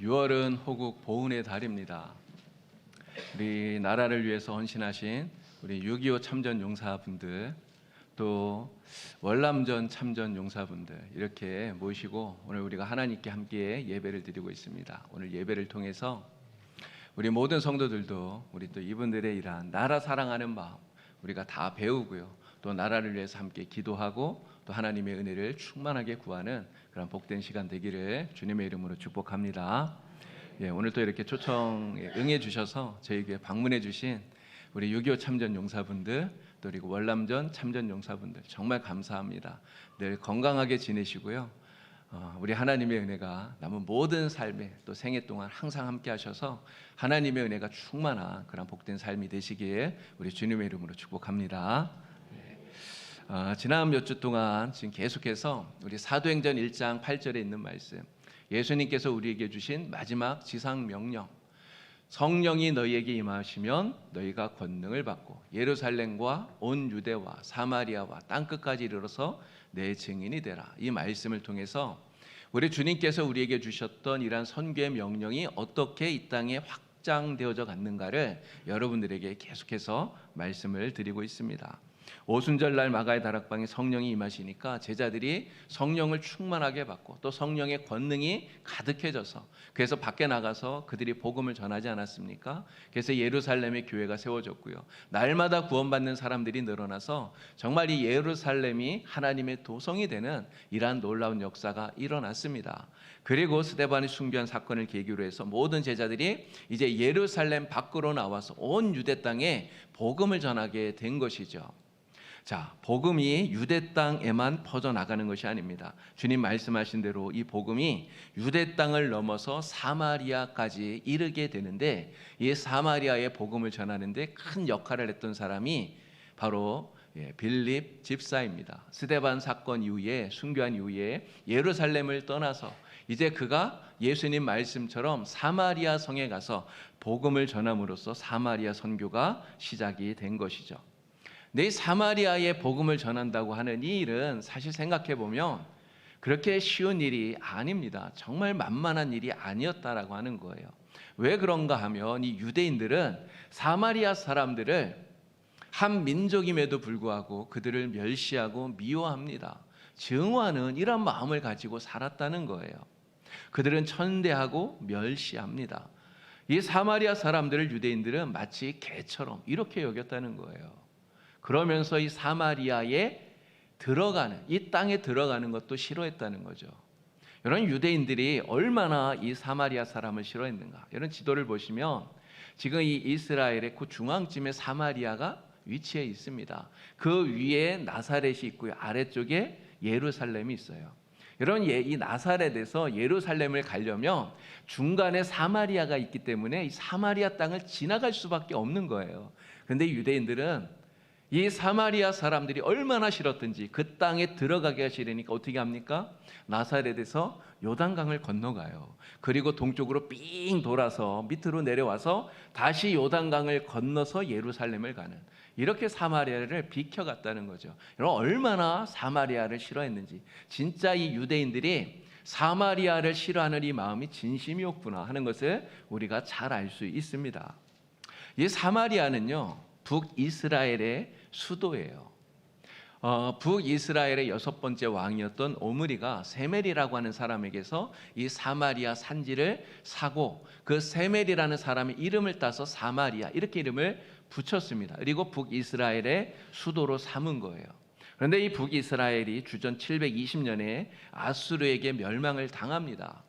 6월은 호국 보훈의 달입니다. 우리 나라를 위해서 헌신하신 우리 6.25 참전 용사분들 또 월남전 참전 용사분들 이렇게 모시고 오늘 우리가 하나님께 함께 예배를 드리고 있습니다. 오늘 예배를 통해서 우리 모든 성도들도 우리 또 이분들의 이러한 나라 사랑하는 마음 우리가 다 배우고요. 또 나라를 위해서 함께 기도하고 또 하나님의 은혜를 충만하게 구하는 그런 복된 시간 되기를 주님의 이름으로 축복합니다. 예, 오늘 또 이렇게 초청에 응해 주셔서 저희에게 방문해 주신 우리 6.25 참전 용사분들 또 그리고 월남전 참전 용사분들 정말 감사합니다. 늘 건강하게 지내시고요. 어, 우리 하나님의 은혜가 남은 모든 삶에 또 생애 동안 항상 함께 하셔서 하나님의 은혜가 충만한 그런 복된 삶이 되시기에 우리 주님의 이름으로 축복합니다. 네. 어, 지난 몇 주 동안 지금 계속해서 우리 사도행전 1장 8절에 있는 말씀 예수님께서 우리에게 주신 마지막 지상 명령 성령이 너희에게 임하시면 너희가 권능을 받고 예루살렘과 온 유대와 사마리아와 땅 끝까지 이르러서 내 증인이 되라. 이 말씀을 통해서 우리 주님께서 우리에게 주셨던 이러한 선교의 명령이 어떻게 이 땅에 확장되어져 갔는가를 여러분들에게 계속해서 말씀을 드리고 있습니다. 오순절 날 마가의 다락방에 성령이 임하시니까 제자들이 성령을 충만하게 받고 또 성령의 권능이 가득해져서 그래서 밖에 나가서 그들이 복음을 전하지 않았습니까? 그래서 예루살렘의 교회가 세워졌고요. 날마다 구원받는 사람들이 늘어나서 정말 이 예루살렘이 하나님의 도성이 되는 이러한 놀라운 역사가 일어났습니다. 그리고 스데반이 순교한 사건을 계기로 해서 모든 제자들이 이제 예루살렘 밖으로 나와서 온 유대 땅에 복음을 전하게 된 것이죠. 자, 복음이 유대 땅에만 퍼져 나가는 것이 아닙니다. 주님 말씀하신 대로 이 복음이 유대 땅을 넘어서 사마리아까지 이르게 되는데 이 사마리아의 복음을 전하는데 큰 역할을 했던 사람이 바로 예, 빌립 집사입니다. 스데반 사건 이후에 순교한 이후에 예루살렘을 떠나서 이제 그가 예수님 말씀처럼 사마리아 성에 가서 복음을 전함으로써 사마리아 선교가 시작이 된 것이죠. 내 사마리아에 복음을 전한다고 하는 이 일은 사실 생각해 보면 그렇게 쉬운 일이 아닙니다. 정말 만만한 일이 아니었다라고 하는 거예요. 왜 그런가 하면 이 유대인들은 사마리아 사람들을 한 민족임에도 불구하고 그들을 멸시하고 미워합니다. 증오하는 이런 마음을 가지고 살았다는 거예요. 그들은 천대하고 멸시합니다. 이 사마리아 사람들을 유대인들은 마치 개처럼 이렇게 여겼다는 거예요. 그러면서 이 사마리아에 들어가는 이 땅에 들어가는 것도 싫어했다는 거죠. 이런 유대인들이 얼마나 이 사마리아 사람을 싫어했는가? 이런 지도를 보시면 지금 이 이스라엘의 그 중앙쯤에 사마리아가 위치해 있습니다. 그 위에 나사렛이 있고요. 아래쪽에 예루살렘이 있어요. 이런 이 나사렛에서 예루살렘을 가려면 중간에 사마리아가 있기 때문에 이 사마리아 땅을 지나갈 수밖에 없는 거예요. 근데 유대인들은 이 사마리아 사람들이 얼마나 싫었든지 그 땅에 들어가기가 싫으니까 어떻게 합니까? 나사렛에서 요단강을 건너가요. 그리고 동쪽으로 삥 돌아서 밑으로 내려와서 다시 요단강을 건너서 예루살렘을 가는 이렇게 사마리아를 비켜갔다는 거죠. 여러분 얼마나 사마리아를 싫어했는지 진짜 이 유대인들이 사마리아를 싫어하는 이 마음이 진심이었구나 하는 것을 우리가 잘 알 수 있습니다. 이 사마리아는요 북이스라엘의 수도예요. 어, 북이스라엘의 여섯 번째 왕이었던 오므리가 세멜이라고 하는 사람에게서 이 사마리아 산지를 사고 그 세멜이라는 사람의 이름을 따서 사마리아 이렇게 이름을 붙였습니다. 그리고 북이스라엘의 수도로 삼은 거예요. 그런데 이 북이스라엘이 주전 720년에 아수르에게 멸망을 당합니다.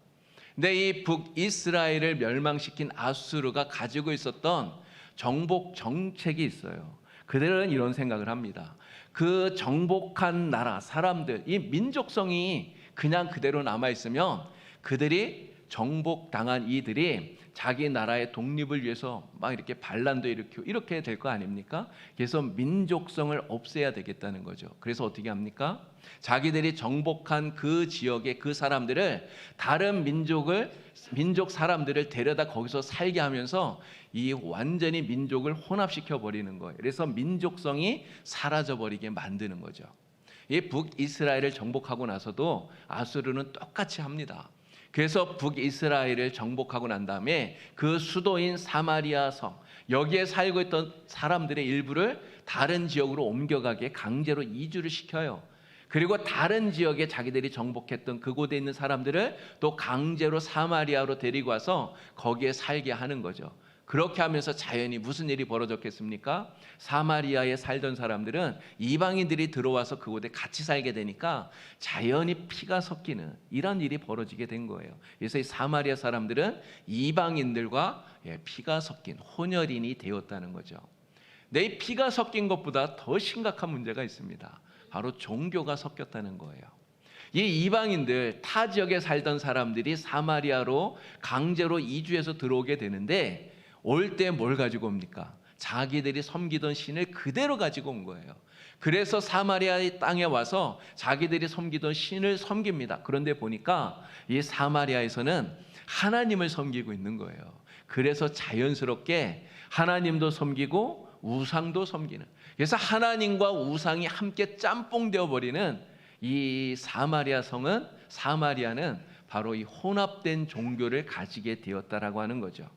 근데 이 북이스라엘을 멸망시킨 아수르가 가지고 있었던 정복 정책이 있어요. 그들은 이런 생각을 합니다. 그 정복한 나라 사람들 이 민족성이 그냥 그대로 남아 있으면 그들이 정복당한 이들이 자기 나라의 독립을 위해서 막 이렇게 반란도 일으키고 이렇게 될 거 아닙니까? 그래서 민족성을 없애야 되겠다는 거죠. 그래서 어떻게 합니까? 자기들이 정복한 그 지역의 그 사람들을 다른 민족을 민족 사람들을 데려다 거기서 살게 하면서 이 완전히 민족을 혼합시켜 버리는 거예요. 그래서 민족성이 사라져 버리게 만드는 거죠. 이 북이스라엘을 정복하고 나서도 아수르는 똑같이 합니다. 그래서 북이스라엘을 정복하고 난 다음에 그 수도인 사마리아 성 여기에 살고 있던 사람들의 일부를 다른 지역으로 옮겨가게 강제로 이주를 시켜요. 그리고 다른 지역에 자기들이 정복했던 그곳에 있는 사람들을 또 강제로 사마리아로 데리고 와서 거기에 살게 하는 거죠. 그렇게 하면서 자연히 무슨 일이 벌어졌겠습니까? 사마리아에 살던 사람들은 이방인들이 들어와서 그곳에 같이 살게 되니까 자연히 피가 섞이는 이런 일이 벌어지게 된 거예요. 그래서 이 사마리아 사람들은 이방인들과 예, 피가 섞인 혼혈인이 되었다는 거죠. 내 피가 섞인 것보다 더 심각한 문제가 있습니다. 바로 종교가 섞였다는 거예요. 이 이방인들 타 지역에 살던 사람들이 사마리아로 강제로 이주해서 들어오게 되는데 올 때 뭘 가지고 옵니까? 자기들이 섬기던 신을 그대로 가지고 온 거예요. 그래서 사마리아의 땅에 와서 자기들이 섬기던 신을 섬깁니다. 그런데 보니까 이 사마리아에서는 하나님을 섬기고 있는 거예요. 그래서 자연스럽게 하나님도 섬기고 우상도 섬기는. 그래서 하나님과 우상이 함께 짬뽕 되어 버리는 이 사마리아 성은 사마리아는 바로 이 혼합된 종교를 가지게 되었다라고 하는 거죠.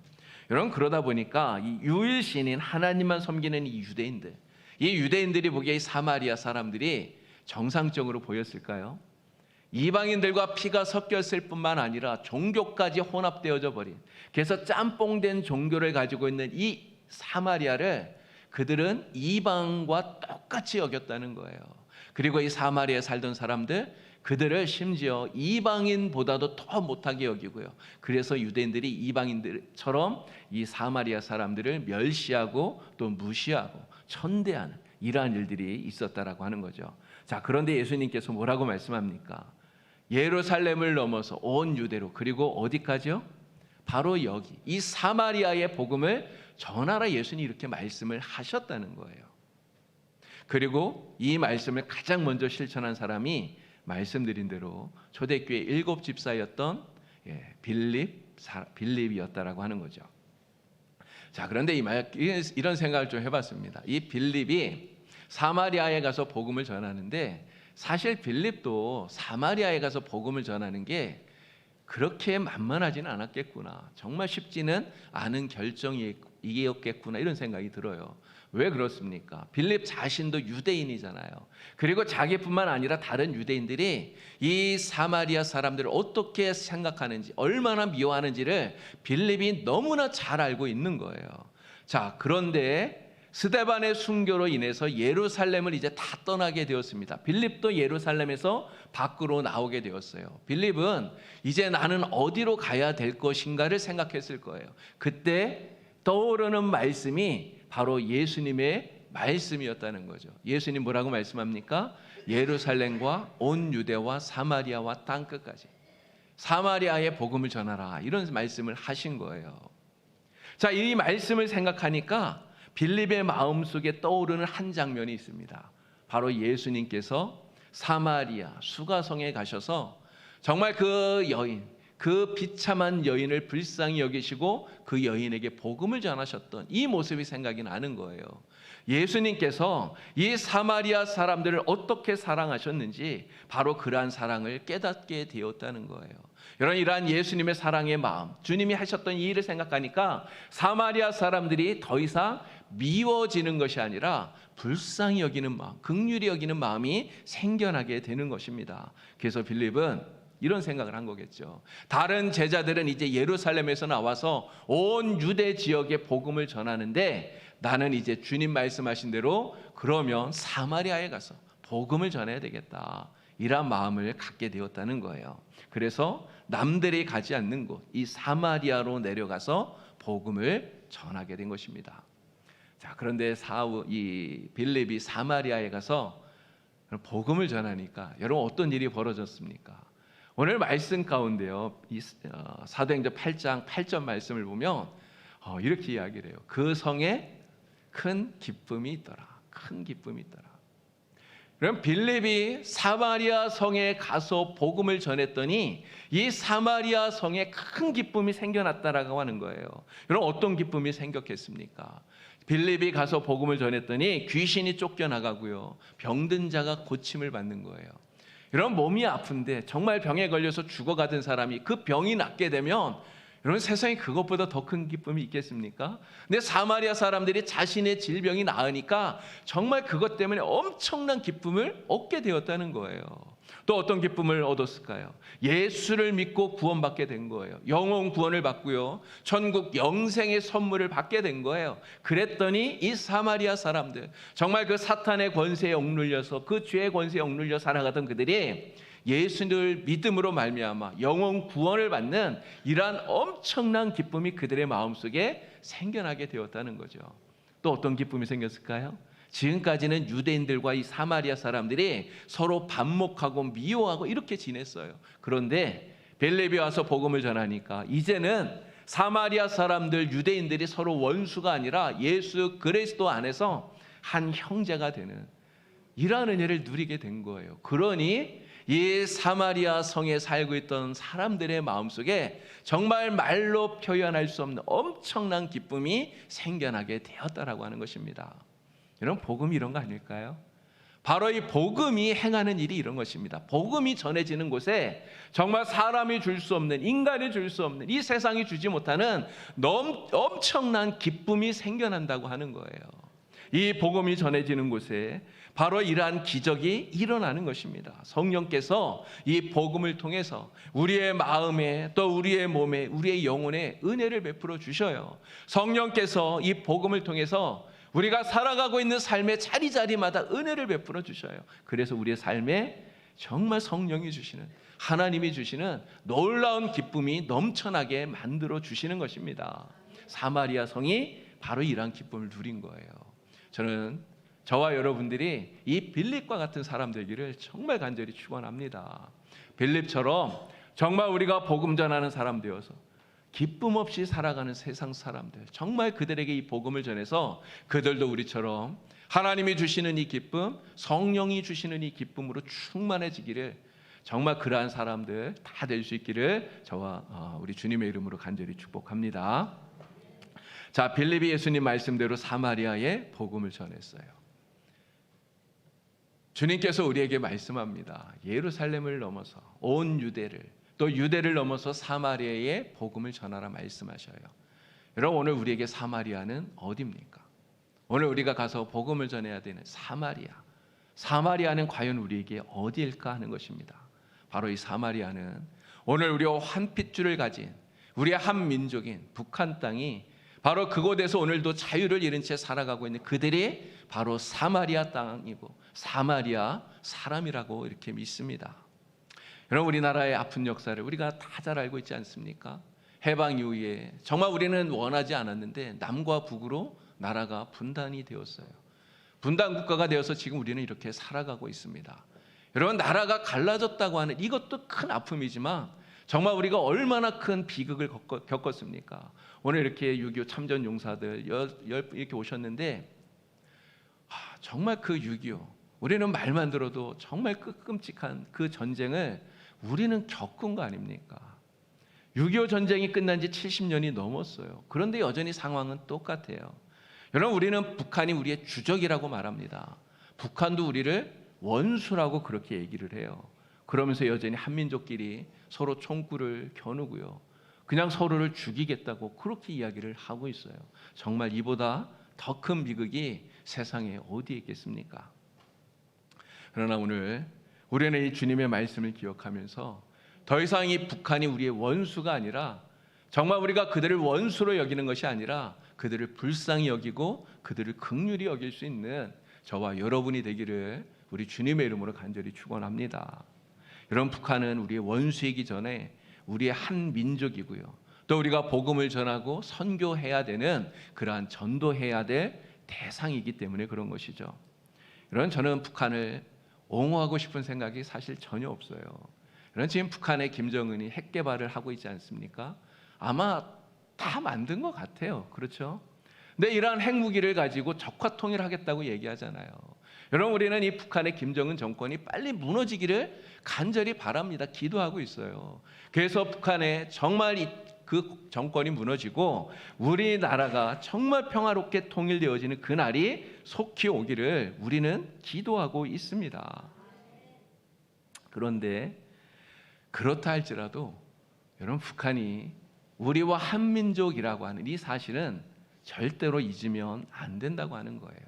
여러분 그러다 보니까 이 유일신인 하나님만 섬기는 이 유대인들, 이 유대인들이 보기에 이 사마리아 사람들이 정상적으로 보였을까요? 이방인들과 피가 섞였을 뿐만 아니라 종교까지 혼합되어져 버린 그래서 짬뽕된 종교를 가지고 있는 이 사마리아를 그들은 이방과 똑같이 여겼다는 거예요. 그리고 이 사마리아에 살던 사람들 그들을 심지어 이방인보다도 더 못하게 여기고요. 그래서 유대인들이 이방인들처럼 이 사마리아 사람들을 멸시하고 또 무시하고 천대하는 이러한 일들이 있었다라고 하는 거죠. 자, 그런데 예수님께서 뭐라고 말씀합니까? 예루살렘을 넘어서 온 유대로 그리고 어디까지요? 바로 여기 이 사마리아의 복음을 전하라 예수님이 이렇게 말씀을 하셨다는 거예요. 그리고 이 말씀을 가장 먼저 실천한 사람이 말씀드린 대로 초대교회 일곱 집사였던 예, 빌립 사- 빌립이었다라고 하는 거죠. 자 그런데 이 말, 이런 생각을 좀 해봤습니다. 이 빌립이 사마리아에 가서 복음을 전하는데 사실 빌립도 사마리아에 가서 복음을 전하는 게 그렇게 만만하지는 않았겠구나. 정말 쉽지는 않은 결정이었겠구나 이런 생각이 들어요. 왜 그렇습니까? 빌립 자신도 유대인이잖아요. 그리고 자기뿐만 아니라 다른 유대인들이 이 사마리아 사람들을 어떻게 생각하는지, 얼마나 미워하는지를 빌립이 너무나 잘 알고 있는 거예요. 자, 그런데 스데반의 순교로 인해서 예루살렘을 이제 다 떠나게 되었습니다. 빌립도 예루살렘에서 밖으로 나오게 되었어요. 빌립은 이제 나는 어디로 가야 될 것인가를 생각했을 거예요. 그때 떠오르는 말씀이 바로 예수님의 말씀이었다는 거죠. 예수님 뭐라고 말씀합니까? 예루살렘과 온 유대와 사마리아와 땅 끝까지 사마리아의 복음을 전하라 이런 말씀을 하신 거예요. 자, 이 말씀을 생각하니까 빌립의 마음 속에 떠오르는 한 장면이 있습니다. 바로 예수님께서 사마리아 수가성에 가셔서 정말 그 여인, 그 비참한 여인을 불쌍히 여기시고 그 여인에게 복음을 전하셨던 이 모습이 생각이 나는 거예요. 예수님께서 이 사마리아 사람들을 어떻게 사랑하셨는지 바로 그러한 사랑을 깨닫게 되었다는 거예요. 여러분 이러한 예수님의 사랑의 마음, 주님이 하셨던 이 일을 생각하니까 사마리아 사람들이 더 이상 미워지는 것이 아니라 불쌍히 여기는 마음, 극률이 여기는 마음이 생겨나게 되는 것입니다. 그래서 빌립은 이런 생각을 한 거겠죠. 다른 제자들은 이제 예루살렘에서 나와서 온 유대 지역에 복음을 전하는데 나는 이제 주님 말씀하신 대로 그러면 사마리아에 가서 복음을 전해야 되겠다. 이런 마음을 갖게 되었다는 거예요. 그래서 남들이 가지 않는 곳, 이 사마리아로 내려가서 복음을 전하게 된 것입니다. 자, 그런데 사우 이 빌립이 사마리아에 가서 복음을 전하니까 여러분 어떤 일이 벌어졌습니까? 오늘 말씀 가운데요. 이 어, 사도행전 8장 8절 말씀을 보면 어, 이렇게 이야기를 해요. 그 성에 큰 기쁨이 있더라. 큰 기쁨이 있더라. 그럼 빌립이 사마리아 성에 가서 복음을 전했더니 이 사마리아 성에 큰 기쁨이 생겨났다라고 하는 거예요. 여러분 어떤 기쁨이 생겼겠습니까? 빌립이 가서 복음을 전했더니 귀신이 쫓겨나가고요. 병든 자가 고침을 받는 거예요. 이런 몸이 아픈데 정말 병에 걸려서 죽어가던 사람이 그 병이 낫게 되면 여러분 세상에 그것보다 더 큰 기쁨이 있겠습니까? 근데 사마리아 사람들이 자신의 질병이 나으니까 정말 그것 때문에 엄청난 기쁨을 얻게 되었다는 거예요. 또 어떤 기쁨을 얻었을까요? 예수를 믿고 구원받게 된 거예요. 영혼 구원을 받고요. 천국 영생의 선물을 받게 된 거예요. 그랬더니 이 사마리아 사람들 정말 그 사탄의 권세에 억눌려서 그 죄의 권세에 억눌려 살아가던 그들이 예수를 믿음으로 말미암아 영혼 구원을 받는 이러한 엄청난 기쁨이 그들의 마음속에 생겨나게 되었다는 거죠. 또 어떤 기쁨이 생겼을까요? 지금까지는 유대인들과 이 사마리아 사람들이 서로 반목하고 미워하고 이렇게 지냈어요. 그런데 벨레비 와서 복음을 전하니까 이제는 사마리아 사람들 유대인들이 서로 원수가 아니라 예수 그리스도 안에서 한 형제가 되는 이러한 은혜를 누리게 된 거예요. 그러니 이 사마리아 성에 살고 있던 사람들의 마음속에 정말 말로 표현할 수 없는 엄청난 기쁨이 생겨나게 되었다라고 하는 것입니다. 이런 복음이 이런 거 아닐까요? 바로 이 복음이 행하는 일이 이런 것입니다. 복음이 전해지는 곳에 정말 사람이 줄 수 없는 인간이 줄 수 없는 이 세상이 주지 못하는 넘, 엄청난 기쁨이 생겨난다고 하는 거예요. 이 복음이 전해지는 곳에 바로 이러한 기적이 일어나는 것입니다. 성령께서 이 복음을 통해서 우리의 마음에 또 우리의 몸에 우리의 영혼에 은혜를 베풀어 주셔요. 성령께서 이 복음을 통해서 우리가 살아가고 있는 삶의 자리자리마다 은혜를 베풀어 주셔요. 그래서 우리의 삶에 정말 성령이 주시는 하나님이 주시는 놀라운 기쁨이 넘쳐나게 만들어 주시는 것입니다. 사마리아 성이 바로 이러한 기쁨을 누린 거예요. 저는 저와 여러분들이 이 빌립과 같은 사람 되기를 정말 간절히 축원합니다. 빌립처럼 정말 우리가 복음 전하는 사람 되어서 기쁨 없이 살아가는 세상 사람들 정말 그들에게 이 복음을 전해서 그들도 우리처럼 하나님이 주시는 이 기쁨, 성령이 주시는 이 기쁨으로 충만해지기를 정말 그러한 사람들 다 될 수 있기를 저와 어, 우리 주님의 이름으로 간절히 축복합니다. 자, 빌립이 예수님 말씀대로 사마리아에 복음을 전했어요. 주님께서 우리에게 말씀합니다. 예루살렘을 넘어서 온 유대를 또 유대를 넘어서 사마리아에 복음을 전하라 말씀하셔요. 여러분 오늘 우리에게 사마리아는 어디입니까? 오늘 우리가 가서 복음을 전해야 되는 사마리아. 사마리아는 과연 우리에게 어디일까 하는 것입니다. 바로 이 사마리아는 오늘 우리와 한 핏줄을 가진 우리의 한 민족인 북한 땅이 바로 그곳에서 오늘도 자유를 잃은 채 살아가고 있는 그들이 바로 사마리아 땅이고 사마리아 사람이라고 이렇게 믿습니다. 여러분 우리나라의 아픈 역사를 우리가 다 잘 알고 있지 않습니까? 해방 이후에 정말 우리는 원하지 않았는데 남과 북으로 나라가 분단이 되었어요. 분단 국가가 되어서 지금 우리는 이렇게 살아가고 있습니다. 여러분 나라가 갈라졌다고 하는 이것도 큰 아픔이지만 정말 우리가 얼마나 큰 비극을 겪었 습니까? 오늘 이렇게 6.25 참전 용사들 이렇게 오셨는데 정말 그 6.25 우리는 말만 들어도 정말 끔찍한 그 전쟁을 우리는 겪은 거 아닙니까? 6.25 전쟁이 끝난 지 70년이 넘었어요. 그런데 여전히 상황은 똑같아요. 여러분 우리는 북한이 우리의 주적이라고 말합니다. 북한도 우리를 원수라고 그렇게 얘기를 해요. 그러면서 여전히 한민족끼리 서로 총구를 겨누고요. 그냥 서로를 죽이겠다고 그렇게 이야기를 하고 있어요. 정말 이보다 더 큰 비극이 세상에 어디에 있겠습니까? 그러나 오늘 우리는 이 주님의 말씀을 기억하면서 더 이상 이 북한이 우리의 원수가 아니라 정말 우리가 그들을 원수로 여기는 것이 아니라 그들을 불쌍히 여기고 그들을 극률히 여길 수 있는 저와 여러분이 되기를 우리 주님의 이름으로 간절히 축원합니다. 여러분 북한은 우리의 원수이기 전에 우리의 한 민족이고요. 또 우리가 복음을 전하고 선교해야 되는 그러한 전도해야 될 대상이기 때문에 그런 것이죠. 여러분 저는 북한을 옹호하고 싶은 생각이 사실 전혀 없어요. 그런 지금 북한의 김정은이 핵 개발을 하고 있지 않습니까? 아마 다 만든 것 같아요. 그렇죠? 근데 이러한 핵무기를 가지고 적화 통일하겠다고 얘기하잖아요. 여러분 우리는 이 북한의 김정은 정권이 빨리 무너지기를 간절히 바랍니다. 기도하고 있어요. 그래서 북한에 정말 그 정권이 무너지고 우리나라가 정말 평화롭게 통일되어지는 그날이 속히 오기를 우리는 기도하고 있습니다. 그런데 그렇다 할지라도 여러분 북한이 우리와 한민족이라고 하는 이 사실은 절대로 잊으면 안 된다고 하는 거예요.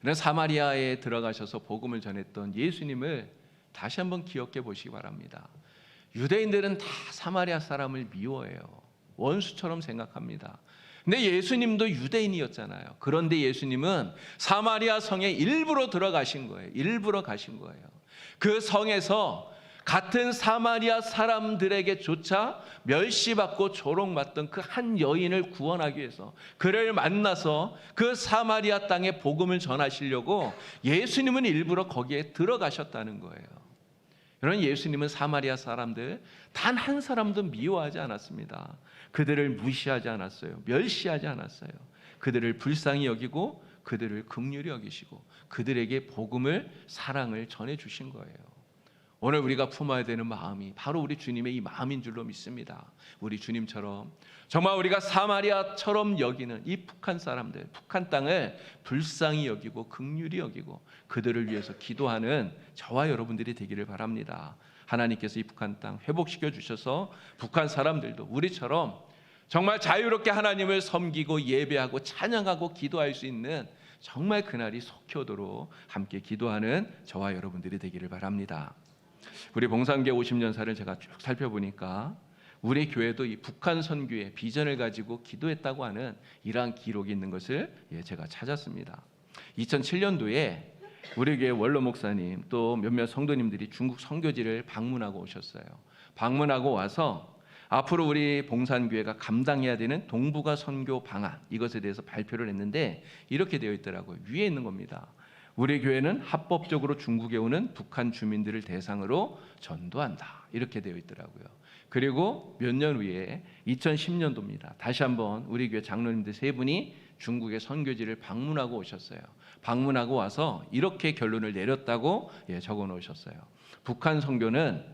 그런 사마리아에 들어가셔서 복음을 전했던 예수님을 다시 한번 기억해 보시기 바랍니다. 유대인들은 다 사마리아 사람을 미워해요. 원수처럼 생각합니다. 근데 예수님도 유대인이었잖아요. 그런데 예수님은 사마리아 성에 일부러 들어가신 거예요. 일부러 가신 거예요. 그 성에서 같은 사마리아 사람들에게조차 멸시받고 조롱받던 그 한 여인을 구원하기 위해서 그를 만나서 그 사마리아 땅에 복음을 전하시려고 예수님은 일부러 거기에 들어가셨다는 거예요. 여러분 예수님은 사마리아 사람들 단 한 사람도 미워하지 않았습니다. 그들을 무시하지 않았어요. 멸시하지 않았어요. 그들을 불쌍히 여기고 그들을 긍휼히 여기시고 그들에게 복음을 사랑을 전해 주신 거예요. 오늘 우리가 품어야 되는 마음이 바로 우리 주님의 이 마음인 줄로 믿습니다. 우리 주님처럼 정말 우리가 사마리아처럼 여기는 이 북한 사람들, 북한 땅을 불쌍히 여기고 극률이 여기고 그들을 위해서 기도하는 저와 여러분들이 되기를 바랍니다. 하나님께서 이 북한 땅 회복시켜 주셔서 북한 사람들도 우리처럼 정말 자유롭게 하나님을 섬기고 예배하고 찬양하고 기도할 수 있는 정말 그날이 속히 오도록 함께 기도하는 저와 여러분들이 되기를 바랍니다. 우리 봉산교 50년사를 제가 쭉 살펴보니까 우리 교회도 이 북한 선교의 비전을 가지고 기도했다고 하는 이러한 기록이 있는 것을 예, 제가 찾았습니다. 2007년도에 우리 교회 원로 목사님 또 몇몇 성도님들이 중국 선교지를 방문하고 오셨어요. 방문하고 와서 앞으로 우리 봉산교회가 감당해야 되는 동북아 선교 방안 이것에 대해서 발표를 했는데 이렇게 되어 있더라고요. 위에 있는 겁니다. 우리 교회는 합법적으로 중국에 오는 북한 주민들을 대상으로 전도한다. 이렇게 되어 있더라고요. 그리고 몇 년 후에 2010년도입니다. 다시 한번 우리 교회 장로님들 세 분이 중국의 선교지를 방문하고 오셨어요. 방문하고 와서 이렇게 결론을 내렸다고 예, 적어 놓으셨어요. 북한 선교는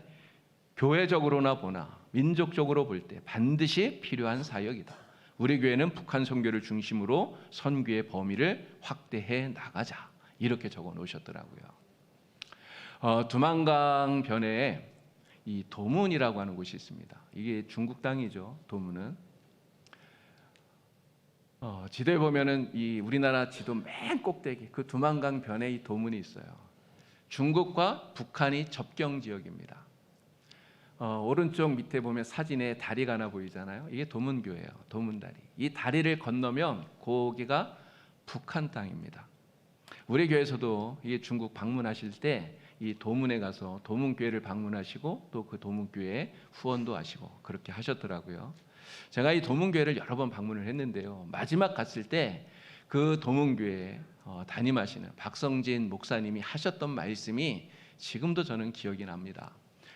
교회적으로나 보나 민족적으로 볼 때 반드시 필요한 사역이다. 우리 교회는 북한 선교를 중심으로 선교의 범위를 확대해 나가자. 이렇게 적어 놓으셨더라고요. 어, 두만강 변해에 이 도문이라고 하는 곳이 있습니다. 이게 중국 땅이죠. 도문은 어, 지도에 보면은 이 우리나라 지도 맨 꼭대기 그 두만강 변에 이 도문이 있어요. 중국과 북한이 접경 지역입니다. 어, 오른쪽 밑에 보면 사진에 다리가 하나 보이잖아요. 이게 도문교예요. 도문다리. 이 다리를 건너면 거기가 북한 땅입니다. 우리 교회에서도 중국 방문하실 때 이 도문에 가서 도문교회를 방문하시고 또 그 도문교회 후원도 하시고 그렇게 하셨더라고요. 제가 이 도문교회를 여러 번 방문을 했는데요. 마지막 갔을 때 그 도문교회 어, 담임하시는 박성진 목사님이 하셨던 말씀이 지금도 저는 기억이 납니다.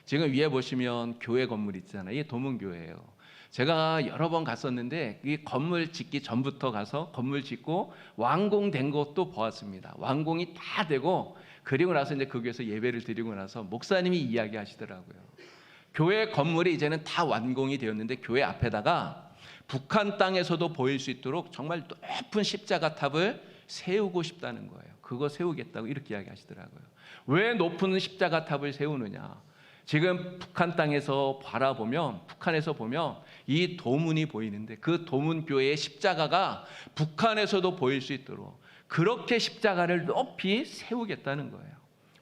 지금 위에 보시면 교회 건물 있잖아요. 이게 도문교회예요. 제가 여러 번 갔었는데 이 건물 짓기 전부터 가서 건물 짓고 완공된 것도 보았습니다. 완공이 다 되고 그리고 나서 이제 거기에서 예배를 드리고 나서 목사님이 이야기하시더라고요. 교회 건물이 이제는 다 완공이 되었는데 교회 앞에다가 북한 땅에서도 보일 수 있도록 정말 높은 십자가 탑을 세우고 싶다는 거예요. 그거 세우겠다고 이렇게 이야기하시더라고요. 왜 높은 십자가 탑을 세우느냐? 지금 북한 땅에서 바라보면 북한에서 보면 이 도문이 보이는데 그 도문 교회의 십자가가 북한에서도 보일 수 있도록 그렇게 십자가를 높이 세우겠다는 거예요.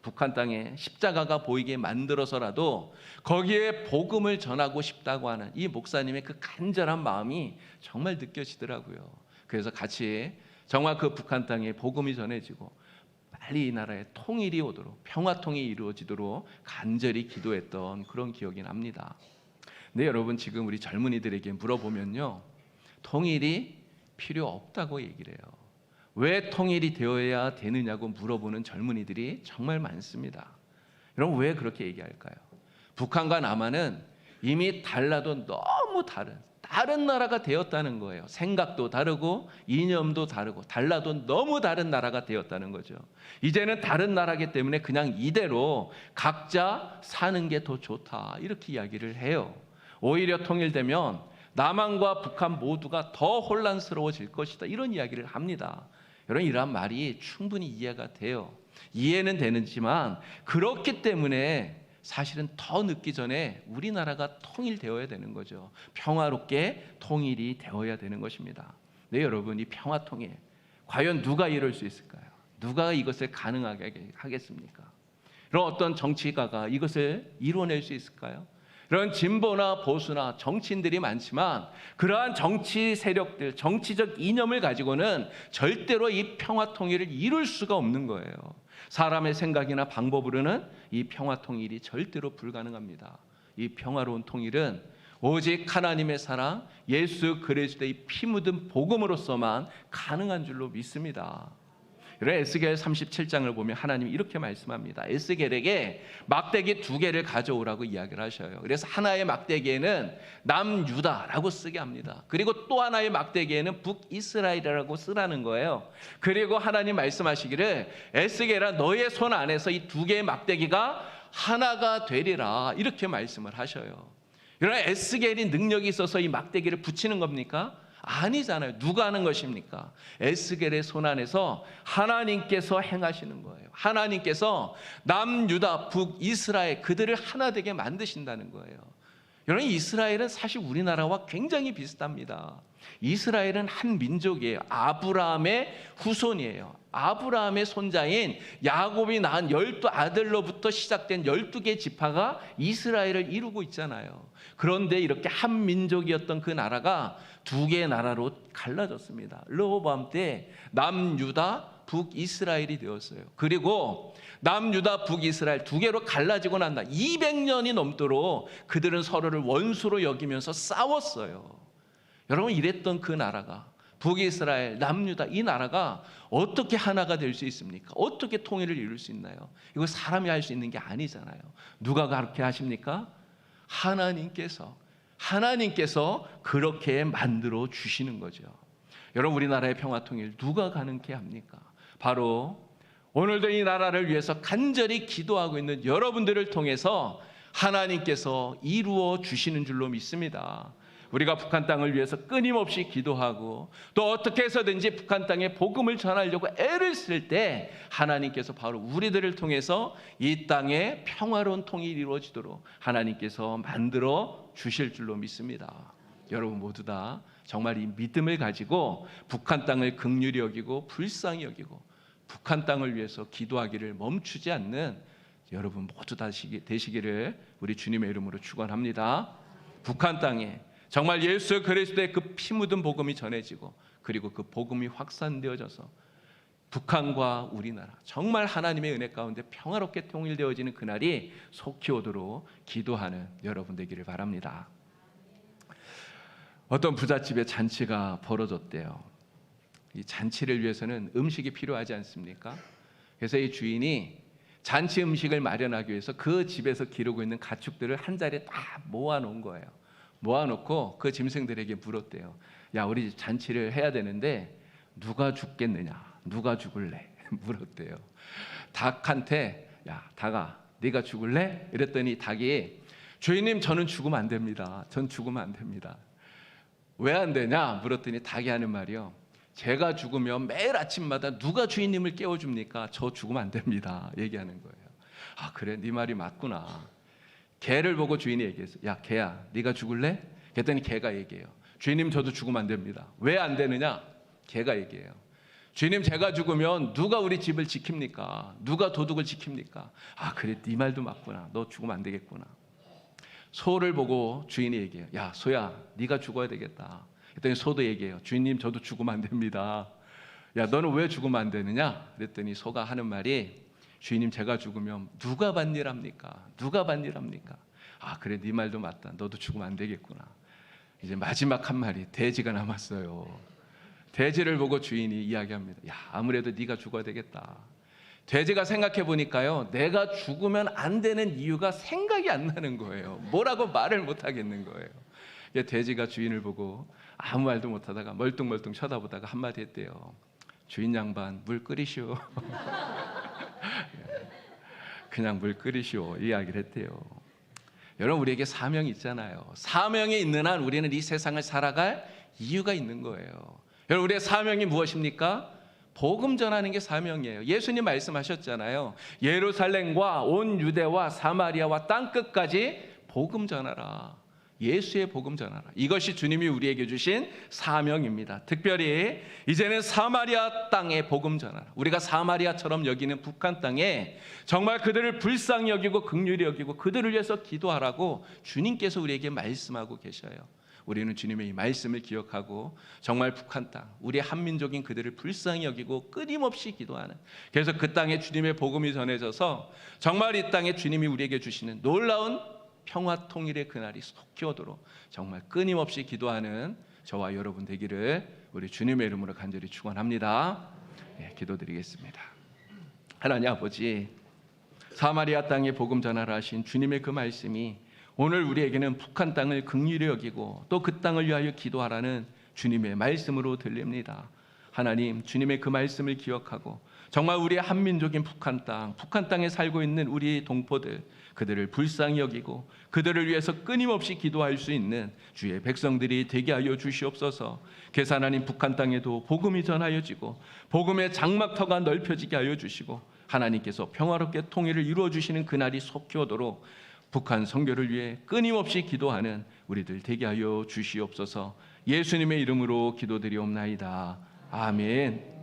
북한 땅에 십자가가 보이게 만들어서라도 거기에 복음을 전하고 싶다고 하는 이 목사님의 그 간절한 마음이 정말 느껴지더라고요. 그래서 같이 정말 그 북한 땅에 복음이 전해지고 빨리 이 나라에 통일이 오도록 평화통이 이루어지도록 간절히 기도했던 그런 기억이 납니다. 근데 여러분 지금 우리 젊은이들에게 물어보면요. 통일이 필요 없다고 얘기를 해요. 왜 통일이 되어야 되느냐고 물어보는 젊은이들이 정말 많습니다. 여러분 왜 그렇게 얘기할까요? 북한과 남한은 이미 달라도 너무 다른 다른 나라가 되었다는 거예요. 생각도 다르고 이념도 다르고 달라도 너무 다른 나라가 되었다는 거죠. 이제는 다른 나라기 때문에 그냥 이대로 각자 사는 게 더 좋다 이렇게 이야기를 해요. 오히려 통일되면 남한과 북한 모두가 더 혼란스러워질 것이다 이런 이야기를 합니다. 여러분 이러한 말이 충분히 이해가 돼요. 이해는 되는지만 그렇기 때문에 사실은 더 늦기 전에 우리나라가 통일되어야 되는 거죠. 평화롭게 통일이 되어야 되는 것입니다. 네, 여러분, 이 평화 통일 과연 누가 이룰 수 있을까요? 누가 이것을 가능하게 하겠습니까? 그런 어떤 정치가가 이것을 이뤄낼 수 있을까요? 이런 진보나 보수나 정치인들이 많지만 그러한 정치 세력들, 정치적 이념을 가지고는 절대로 이 평화 통일을 이룰 수가 없는 거예요. 사람의 생각이나 방법으로는 이 평화 통일이 절대로 불가능합니다. 이 평화로운 통일은 오직 하나님의 사랑, 예수 그리스도의 피 묻은 복음으로서만 가능한 줄로 믿습니다. 이런 에스겔 37장을 보면 하나님이 이렇게 말씀합니다. 에스겔에게 막대기 두 개를 가져오라고 이야기를 하셔요. 그래서 하나의 막대기에는 남유다라고 쓰게 합니다. 그리고 또 하나의 막대기에는 북이스라엘이라고 쓰라는 거예요. 그리고 하나님 말씀하시기를 에스겔아 너의 손 안에서 이 두 개의 막대기가 하나가 되리라 이렇게 말씀을 하셔요. 이런 에스겔이 능력이 있어서 이 막대기를 붙이는 겁니까? 아니잖아요. 누가 하는 것입니까? 에스겔의 손 안에서 하나님께서 행하시는 거예요. 하나님께서 남유다, 북이스라엘 그들을 하나 되게 만드신다는 거예요. 여러분 이스라엘은 사실 우리나라와 굉장히 비슷합니다. 이스라엘은 한 민족이에요. 아브라함의 후손이에요. 아브라함의 손자인 야곱이 낳은 열두 아들로부터 시작된 열두 개 지파가 이스라엘을 이루고 있잖아요. 그런데 이렇게 한 민족이었던 그 나라가 두 개의 나라로 갈라졌습니다. 르호보암 때 남유다, 북이스라엘이 되었어요. 그리고 남유다, 북이스라엘 두 개로 갈라지고 난다. 200년이 넘도록 그들은 서로를 원수로 여기면서 싸웠어요. 여러분 이랬던 그 나라가 북이스라엘, 남유다 이 나라가 어떻게 하나가 될 수 있습니까? 어떻게 통일을 이룰 수 있나요? 이거 사람이 할 수 있는 게 아니잖아요. 누가 그렇게 하십니까? 하나님께서 하나님께서 그렇게 만들어 주시는 거죠. 여러분 우리나라의 평화 통일 누가 가능케 합니까? 바로 오늘도 이 나라를 위해서 간절히 기도하고 있는 여러분들을 통해서 하나님께서 이루어 주시는 줄로 믿습니다. 우리가 북한 땅을 위해서 끊임없이 기도하고 또 어떻게 해서든지 북한 땅에 복음을 전하려고 애를 쓸 때 하나님께서 바로 우리들을 통해서 이 땅에 평화로운 통일이 이루어지도록 하나님께서 만들어 주실 줄로 믿습니다. 여러분 모두 다 정말 이 믿음을 가지고 북한 땅을 극률히 여기고 불쌍히 여기고 북한 땅을 위해서 기도하기를 멈추지 않는 여러분 모두 다 되시기를 우리 주님의 이름으로 축원합니다. 북한 땅에 정말 예수 그리스도의 그 피 묻은 복음이 전해지고 그리고 그 복음이 확산되어져서 북한과 우리나라 정말 하나님의 은혜 가운데 평화롭게 통일되어지는 그날이 속히 오도록 기도하는 여러분 되기를 바랍니다. 어떤 부잣집에 잔치가 벌어졌대요. 이 잔치를 위해서는 음식이 필요하지 않습니까? 그래서 이 주인이 잔치 음식을 마련하기 위해서 그 집에서 기르고 있는 가축들을 한 자리에 다 모아 놓은 거예요. 모아놓고 그 짐승들에게 물었대요. 야, 우리 잔치를 해야 되는데 누가 죽겠느냐? 누가 죽을래? 물었대요. 닭한테 야, 닭아, 네가 죽을래? 이랬더니 닭이 주인님 저는 죽으면 안 됩니다. 전 죽으면 안 됩니다. 왜 안 되냐? 물었더니 닭이 하는 말이요. 제가 죽으면 매일 아침마다 누가 주인님을 깨워줍니까? 저 죽으면 안 됩니다. 얘기하는 거예요. 아 그래, 네 말이 맞구나. 개를 보고 주인이 얘기했어. 야, 개야, 네가 죽을래? 그랬더니 개가 얘기해요. 주인님 저도 죽으면 안 됩니다. 왜 안 되느냐? 개가 얘기해요. 주인님 제가 죽으면 누가 우리 집을 지킵니까? 누가 도둑을 지킵니까? 아 그래 네 말도 맞구나. 너 죽으면 안 되겠구나. 소를 보고 주인이 얘기해요. 야 소야 네가 죽어야 되겠다. 그랬더니 소도 얘기해요. 주인님 저도 죽으면 안 됩니다. 야 너는 왜 죽으면 안 되느냐? 그랬더니 소가 하는 말이 주인님 제가 죽으면 누가 반일합니까? 누가 반일합니까? 아 그래 네 말도 맞다. 너도 죽으면 안 되겠구나. 이제 마지막 한 마리 돼지가 남았어요. 돼지를 보고 주인이 이야기합니다. 야 아무래도 네가 죽어야 되겠다. 돼지가 생각해 보니까요, 내가 죽으면 안 되는 이유가 생각이 안 나는 거예요. 뭐라고 말을 못 하겠는 거예요. 돼지가 주인을 보고 아무 말도 못 하다가 멀뚱멀뚱 쳐다보다가 한마디 했대요. 주인 양반 물 끓이시오. 그냥 물 끓이시오. 이야기를 했대요. 여러분 우리에게 사명이 있잖아요. 사명이 있는 한 우리는 이 세상을 살아갈 이유가 있는 거예요. 여러분 우리의 사명이 무엇입니까? 복음 전하는 게 사명이에요. 예수님 말씀하셨잖아요. 예루살렘과 온 유대와 사마리아와 땅 끝까지 복음 전하라. 예수의 복음 전하라. 이것이 주님이 우리에게 주신 사명입니다. 특별히 이제는 사마리아 땅에 복음 전하라. 우리가 사마리아처럼 여기는 북한 땅에 정말 그들을 불쌍히 여기고 극률히 여기고 그들을 위해서 기도하라고 주님께서 우리에게 말씀하고 계셔요. 우리는 주님의 이 말씀을 기억하고 정말 북한 땅, 우리 한민족인 그들을 불쌍히 여기고 끊임없이 기도하는. 그래서 그 땅에 주님의 복음이 전해져서 정말 이 땅에 주님이 우리에게 주시는 놀라운 평화 통일의 그날이 속히 오도록 정말 끊임없이 기도하는 저와 여러분 되기를 우리 주님의 이름으로 간절히 축원합니다. 예, 기도드리겠습니다. 하나님 아버지 사마리아 땅에 복음 전하라 하신 주님의 그 말씀이 오늘 우리에게는 북한 땅을 극률히 여기고 또 그 땅을 위하여 기도하라는 주님의 말씀으로 들립니다. 하나님 주님의 그 말씀을 기억하고 정말 우리 한민족인 북한 땅, 북한 땅에 살고 있는 우리 동포들 그들을 불쌍히 여기고 그들을 위해서 끊임없이 기도할 수 있는 주의 백성들이 되게 하여 주시옵소서. 계사 하나님 북한 땅에도 복음이 전하여지고 복음의 장막터가 넓혀지게 하여 주시고 하나님께서 평화롭게 통일을 이루어 주시는 그날이 속히 오도록 북한 선교를 위해 끊임없이 기도하는 우리들 되게 하여 주시옵소서. 예수님의 이름으로 기도드리옵나이다. 아멘.